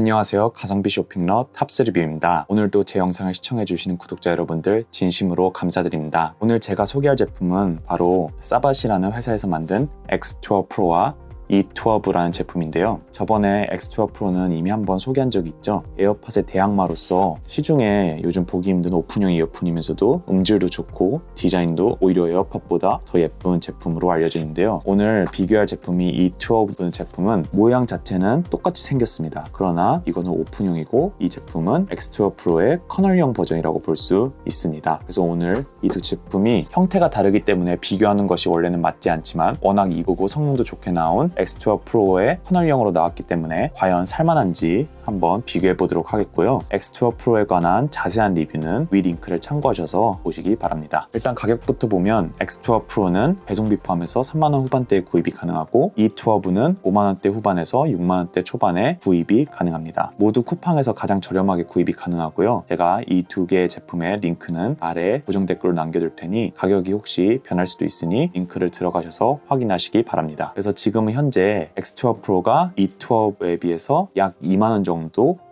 안녕하세요. 가성비 쇼핑러 탑스 리뷰입니다. 오늘도 제 영상을 시청해주시는 구독자 여러분들 진심으로 감사드립니다. 오늘 제가 소개할 제품은 바로 사바시라는 회사에서 만든 X2 프로와 E12라는 제품인데요. 저번에 X12 프로는 이미 한번 소개한 적이 있죠. 에어팟의 대항마로서 시중에 요즘 보기 힘든 오픈형 이어폰이면서도 음질도 좋고 디자인도 오히려 에어팟보다 더 예쁜 제품으로 알려져 있는데요. 오늘 비교할 제품이 E12 제품은 모양 자체는 똑같이 생겼습니다. 그러나 이거는 오픈형이고 이 제품은 X12 프로의 커널형 버전이라고 볼 수 있습니다. 그래서 오늘 이 두 제품이 형태가 다르기 때문에 비교하는 것이 원래는 맞지 않지만 워낙 이쁘고 성능도 좋게 나온 X12 프로의 커널형으로 나왔기 때문에 과연 살만한지 한번 비교해 보도록 하겠고요. X12 프로에 관한 자세한 리뷰는 위 링크를 참고하셔서 보시기 바랍니다. 일단 가격부터 보면 X12 프로는 배송비 포함해서 3만원 후반대에 구입이 가능하고 E12는 5만원대 후반에서 6만원대 초반에 구입이 가능합니다. 모두 쿠팡에서 가장 저렴하게 구입이 가능하고요. 제가 이 두 개의 제품의 링크는 아래 고정 댓글로 남겨둘 테니 가격이 혹시 변할 수도 있으니 링크를 들어가셔서 확인하시기 바랍니다. 그래서 지금은 현재 X12 프로가 E12에 비해서 약 2만원 정도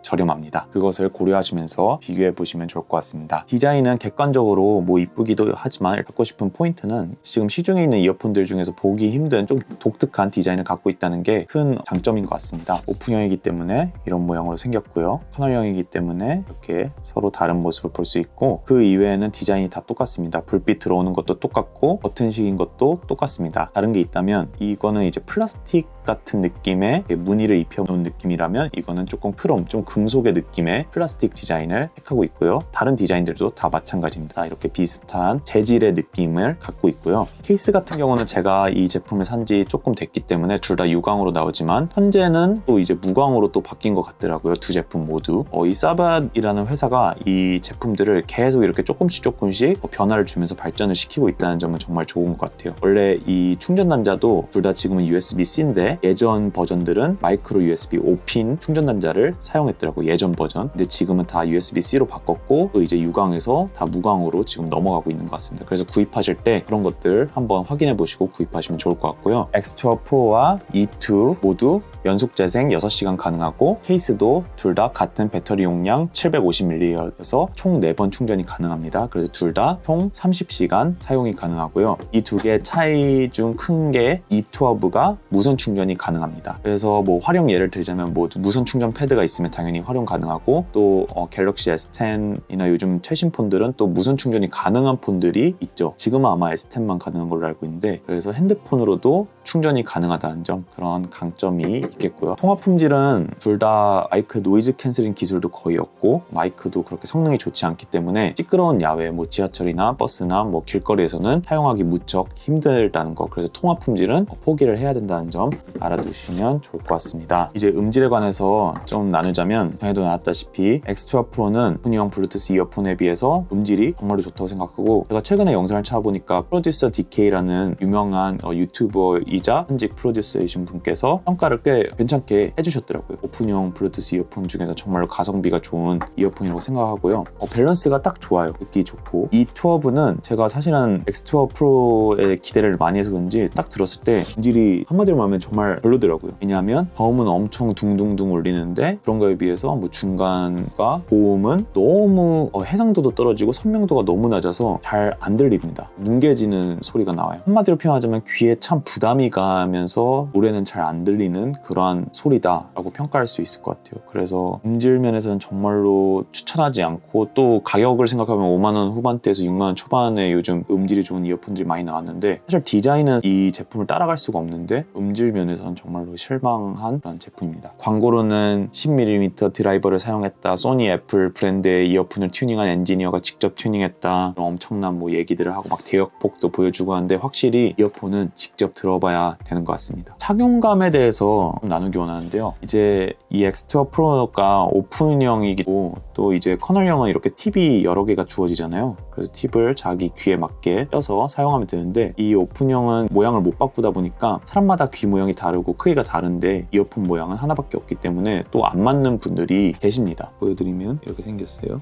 저렴합니다. 그것을 고려하시면서 비교해 보시면 좋을 것 같습니다. 디자인은 객관적으로 뭐 이쁘기도 하지만 갖고 싶은 포인트는 지금 시중에 있는 이어폰들 중에서 보기 힘든 좀 독특한 디자인을 갖고 있다는 게 큰 장점인 것 같습니다. 오픈형이기 때문에 이런 모양으로 생겼고요. 커널형이기 때문에 이렇게 서로 다른 모습을 볼 수 있고 그 이외에는 디자인이 다 똑같습니다. 불빛 들어오는 것도 똑같고 버튼식인 것도 똑같습니다. 다른 게 있다면 이거는 이제 플라스틱 같은 느낌의 무늬를 입혀놓은 느낌이라면 이거는 조금 크롬, 좀 금속의 느낌의 플라스틱 디자인을 택하고 있고요. 다른 디자인들도 다 마찬가지입니다. 이렇게 비슷한 재질의 느낌을 갖고 있고요. 케이스 같은 경우는 제가 이 제품을 산 지 조금 됐기 때문에 둘 다 유광으로 나오지만 현재는 또 이제 무광으로 또 바뀐 것 같더라고요. 두 제품 모두. 어, 이 사밧이라는 회사가 이 제품들을 계속 이렇게 조금씩 조금씩 변화를 주면서 발전을 시키고 있다는 점은 정말 좋은 것 같아요. 원래 이 충전 단자도 둘 다 지금은 USB-C인데 예전 버전들은 마이크로 USB 5핀 충전 단자를 사용했더라고 요 예전 버전. 근데 지금은 다 USB-C로 바꿨고 또 이제 유광에서 다 무광으로 지금 넘어가고 있는 것 같습니다. 그래서 구입하실 때 그런 것들 한번 확인해 보시고 구입하시면 좋을 것 같고요. X12 프로와 E2 모두 연속 재생 6시간 가능하고 케이스도 둘 다 같은 배터리 용량 750mAh여서 총 4번 충전이 가능합니다. 그래서 둘 다 총 30시간 사용이 가능하고요. 이 두 개의 차이 중 큰 게 E12가 무선 충전 이 가능합니다. 그래서 뭐 활용 예를 들자면 뭐 무선 충전 패드가 있으면 당연히 활용 가능하고 또 어, 갤럭시 S10이나 요즘 최신 폰들은 또 무선 충전이 가능한 폰들이 있죠. 지금은 아마 S10만 가능한 걸로 알고 있는데 그래서 핸드폰으로도 충전이 가능하다는 점 그런 강점이 있겠고요. 통화 품질은 둘 다 마이크 노이즈 캔슬링 기술도 거의 없고 마이크도 그렇게 성능이 좋지 않기 때문에 시끄러운 야외 뭐 지하철이나 버스나 뭐 길거리에서는 사용하기 무척 힘들다는 거 그래서 통화 품질은 포기를 해야 된다는 점 알아두시면 좋을 것 같습니다. 이제 음질에 관해서 좀 나누자면 전에도 나왔다시피 X12 프로는 푸니형 블루투스 이어폰에 비해서 음질이 정말로 좋다고 생각하고 제가 최근에 영상을 찾아보니까 프로듀서 DK라는 유명한 어, 유튜버 이자 현직 프로듀서이신 분께서 평가를 꽤 괜찮게 해주셨더라고요. 오픈형 블루투스 이어폰 중에서 정말로 가성비가 좋은 이어폰이라고 생각하고요. 어, 밸런스가 딱 좋아요. 듣기 좋고 이 투어브는 제가 사실은 X2 프로에 기대를 많이 해서 그런지 딱 들었을 때 음질이 한마디로 말하면 정말 별로더라고요. 왜냐하면 저음은 엄청 둥둥둥 울리는데 그런 거에 비해서 뭐 중간과 고음은 너무 어, 해상도도 떨어지고 선명도가 너무 낮아서 잘 안 들립니다. 뭉개지는 소리가 나와요. 한마디로 표현하자면 귀에 참 부담 이 가면서 노래는 잘 안 들리는 그러한 소리다라고 평가할 수 있을 것 같아요. 그래서 음질 면에서는 정말로 추천하지 않고 또 가격을 생각하면 5만 원 후반대에서 6만 원 초반에 요즘 음질이 좋은 이어폰들이 많이 나왔는데 사실 디자인은 이 제품을 따라갈 수가 없는데 음질 면에서는 정말로 실망한 그런 제품입니다. 광고로는 10mm 드라이버를 사용했다. 소니 애플 브랜드의 이어폰을 튜닝한 엔지니어가 직접 튜닝했다. 엄청난 뭐 얘기들을 하고 막 대역폭도 보여주고 하는데 확실히 이어폰은 직접 들어봐 야 되는 것 같습니다. 착용감에 대해서 나누기 원하는데요. 이제 이 X2 프로가 오픈형이고 또 이제 커널형은 이렇게 팁이 여러 개가 주어지잖아요. 그래서 팁을 자기 귀에 맞게 껴서 사용하면 되는데 이 오픈형은 모양을 못 바꾸다 보니까 사람마다 귀 모양이 다르고 크기가 다른데 이어폰 모양은 하나밖에 없기 때문에 또 안 맞는 분들이 계십니다. 보여드리면 이렇게 생겼어요.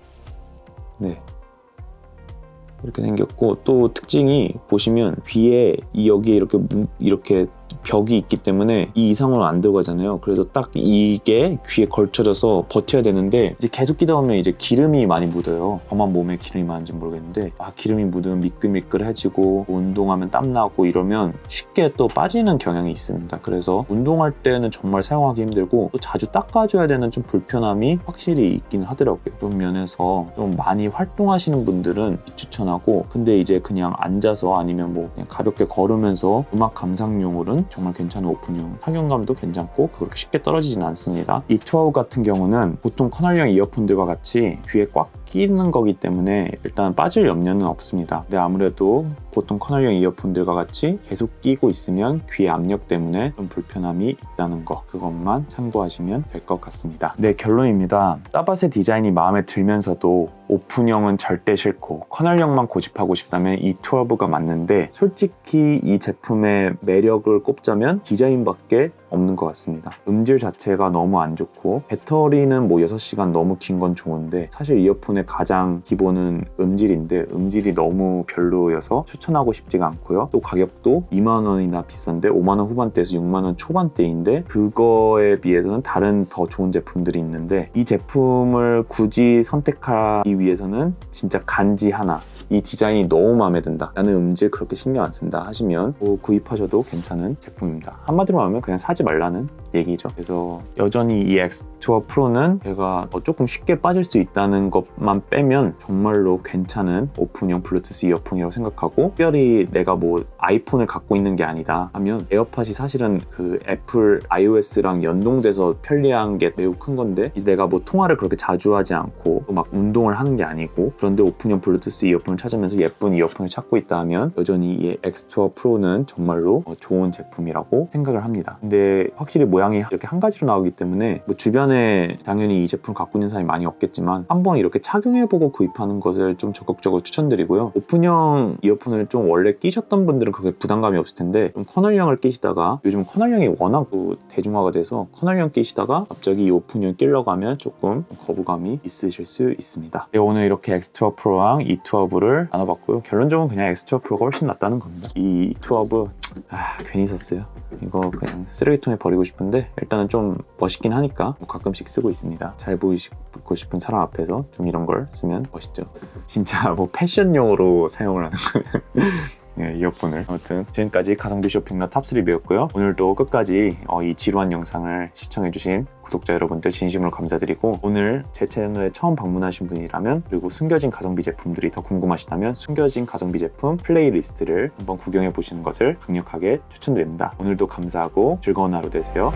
네. 이렇게 생겼고 또 특징이 보시면 귀에 이 여기에 이렇게 무- 이렇게 벽이 있기 때문에 이 이상으로 안 들어가잖아요. 그래서 딱 이게 귀에 걸쳐져서 버텨야 되는데 이제 계속 끼다 보면 이제 기름이 많이 묻어요. 저만 몸에 기름이 많은지 모르겠는데 아 기름이 묻으면 미끌미끌해지고 운동하면 땀 나고 이러면 쉽게 또 빠지는 경향이 있습니다. 그래서 운동할 때는 정말 사용하기 힘들고 또 자주 닦아줘야 되는 좀 불편함이 확실히 있긴 하더라고요. 그런 면에서 좀 많이 활동하시는 분들은 추천하고 근데 이제 그냥 앉아서 아니면 뭐 가볍게 걸으면서 음악 감상용으로는 정말 괜찮은 오픈형 착용감도 괜찮고 그렇게 쉽게 떨어지진 않습니다. 이 투아우 같은 경우는 보통 커널형 이어폰들과 같이 귀에 꽉 끼는 거기 때문에 일단 빠질 염려는 없습니다. 근데 아무래도 보통 커널형 이어폰들과 같이 계속 끼고 있으면 귀의 압력 때문에 좀 불편함이 있다는 거 그것만 참고하시면 될 것 같습니다. 네 결론입니다. 따밭의 디자인이 마음에 들면서도 오픈형은 절대 싫고 커널형만 고집하고 싶다면 이 12가 맞는데 솔직히 이 제품의 매력을 꼽자면 디자인밖에 없는 것 같습니다. 음질 자체가 너무 안 좋고 배터리는 뭐 6시간 너무 긴 건 좋은데 사실 이어폰의 가장 기본은 음질인데 음질이 너무 별로여서 추천하고 싶지가 않고요. 또 가격도 2만 원이나 비싼데 5만 원 후반대에서 6만 원 초반대인데 그거에 비해서는 다른 더 좋은 제품들이 있는데 이 제품을 굳이 선택하기 위해서는 진짜 간지 하나 이 디자인이 너무 마음에 든다. 나는 음질 그렇게 신경 안 쓴다 하시면 뭐 구입하셔도 괜찮은 제품입니다. 한마디로 하면 그냥 사지 말라는 얘기죠. 그래서 여전히 이 X2 프로는 제가 어, 조금 쉽게 빠질 수 있다는 것만 빼면 정말로 괜찮은 오픈형 블루투스 이어폰이라고 생각하고 특별히 내가 뭐 아이폰을 갖고 있는 게 아니다 하면 에어팟이 사실은 그 애플 iOS랑 연동돼서 편리한 게 매우 큰 건데 내가 뭐 통화를 그렇게 자주 하지 않고 또막 운동을 하는 게 아니고 그런데 오픈형 블루투스 이어폰을 찾으면서 예쁜 이어폰을 찾고 있다 하면 여전히 이 X2 프로는 정말로 어, 좋은 제품이라고 생각을 합니다. 근데 확실히 모양 이 이렇게 한 가지로 나오기 때문에 뭐 주변에 당연히 이 제품을 갖고 있는 사람이 많이 없겠지만 한번 이렇게 착용해보고 구입하는 것을 좀 적극적으로 추천드리고요. 오픈형 이어폰을 좀 원래 끼셨던 분들은 그게 부담감이 없을 텐데 좀 커널형을 끼시다가 요즘 커널형이 워낙 또 대중화가 돼서 커널형 끼시다가 갑자기 이 오픈형 끼려고 하면 조금 거부감이 있으실 수 있습니다. 네, 오늘 이렇게 X2 프로랑 이 투어브를 나눠봤고요. 결론적으로 그냥 X2 프로가 훨씬 낫다는 겁니다. 이 투어브 아, 괜히 샀어요. 이거 그냥 쓰레기통에 버리고 싶은데 일단은 좀 멋있긴 하니까 뭐 가끔씩 쓰고 있습니다. 잘 보이고 싶은 사람 앞에서 좀 이런 걸 쓰면 멋있죠. 진짜 뭐 패션용으로 사용을 하는 거예요. 네, 이어폰을. 아무튼 지금까지 가성비 쇼핑러 탑3 배웠고요. 오늘도 끝까지 어, 이 지루한 영상을 시청해주신 구독자 여러분들 진심으로 감사드리고 오늘 제 채널에 처음 방문하신 분이라면 그리고 숨겨진 가성비 제품들이 더 궁금하시다면 숨겨진 가성비 제품 플레이리스트를 한번 구경해 보시는 것을 강력하게 추천드립니다. 오늘도 감사하고 즐거운 하루 되세요